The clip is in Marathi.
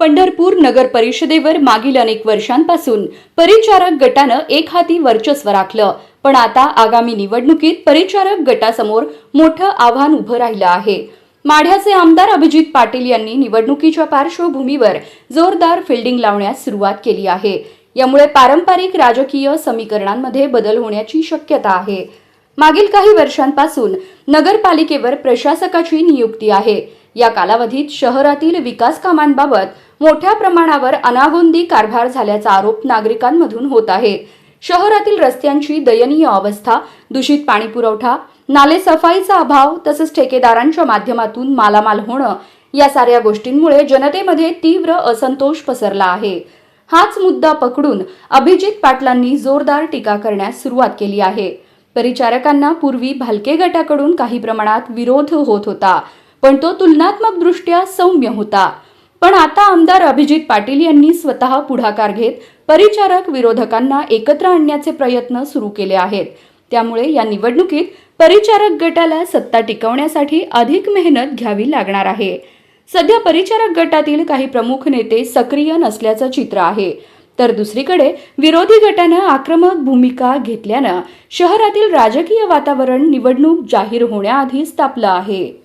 पंढरपूर नगर परिषदेवर मागील अनेक वर्षांपासून परिचारक गटानं एक हाती वर्चस्व राखलं. पण आता आगामी निवडणुकीत परिचारक गटासमोर मोठं आव्हान उभं राहिलं आहे. माढ्याचे आमदार अभिजित पाटील यांनी निवडणुकीच्या पार्श्वभूमीवर जोरदार फिल्डिंग लावण्यास सुरुवात केली आहे. यामुळे पारंपरिक राजकीय समीकरणांमध्ये बदल होण्याची शक्यता आहे. मागील काही वर्षांपासून नगरपालिकेवर प्रशासकाची नियुक्ती आहे. या कालावधीत शहरातील विकास कामांबाबत मोठ्या प्रमाणावर अनागोंदी कारभार झाल्याचा आरोप नागरिकांमधून होत आहे. शहरातील रस्त्यांची दयनीय अवस्था दूषित पाणीपुरवठा नाले सफाईचा अभाव तसंच ठेकेदारांच्या माध्यमातून मालामाल होणं या साऱ्या गोष्टींमुळे जनतेमध्ये तीव्र असंतोष पसरला आहे. हाच मुद्दा पकडून अभिजित पाटलांनी जोरदार टीका करण्यास सुरुवात केली आहे. परिचारकांना पूर्वी भालके गटाकडून काही प्रमाणात विरोध होत होता. पण तो तुलनात्मकदृष्ट्या सौम्य होता. पण आता आमदार अभिजित पाटील यांनी स्वतः पुढाकार घेत परिचारक विरोधकांना एकत्र आणण्याचे प्रयत्न सुरू केले आहेत. त्यामुळे या निवडणुकीत परिचारक गटाला सत्ता टिकवण्यासाठी अधिक मेहनत घ्यावी लागणार आहे. सध्या परिचारक गटातील काही प्रमुख नेते सक्रिय नसल्याचं चित्र आहे. तर दुसरीकडे विरोधी गटानं आक्रमक भूमिका घेतल्यानं शहरातील राजकीय वातावरण निवडणूक जाहीर होण्याआधीच तापलं आहे.